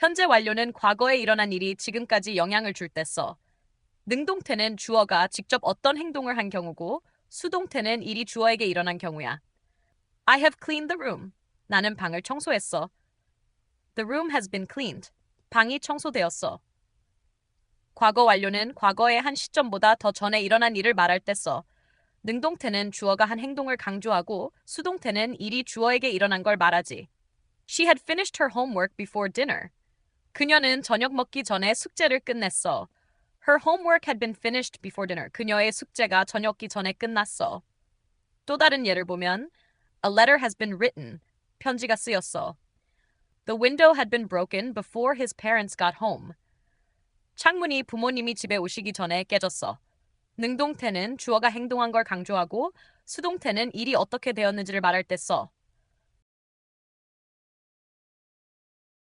현재 완료는 과거에 일어난 일이 지금까지 영향을 줄 때 써. 능동태는 주어가 직접 어떤 행동을 한 경우고 수동태는 일이 주어에게 일어난 경우야. I have cleaned the room. 나는 방을 청소했어. The room has been cleaned. 방이 청소되었어. 과거 완료는 과거의 한 시점보다 더 전에 일어난 일을 말할 때 써. 능동태는 주어가 한 행동을 강조하고 수동태는 일이 주어에게 일어난 걸 말하지. She had finished her homework before dinner. 그녀는 저녁 먹기 전에 숙제를 끝냈어. Her homework had been finished before dinner. 그녀의 숙제가 저녁기 전에 끝났어. 또 다른 예를 보면 A letter has been written. 편지가 쓰였어. The window had been broken before his parents got home. 창문이 부모님이 집에 오시기 전에 깨졌어. 능동태는 주어가 행동한 걸 강조하고 수동태는 일이 어떻게 되었는지를 말할 때 써.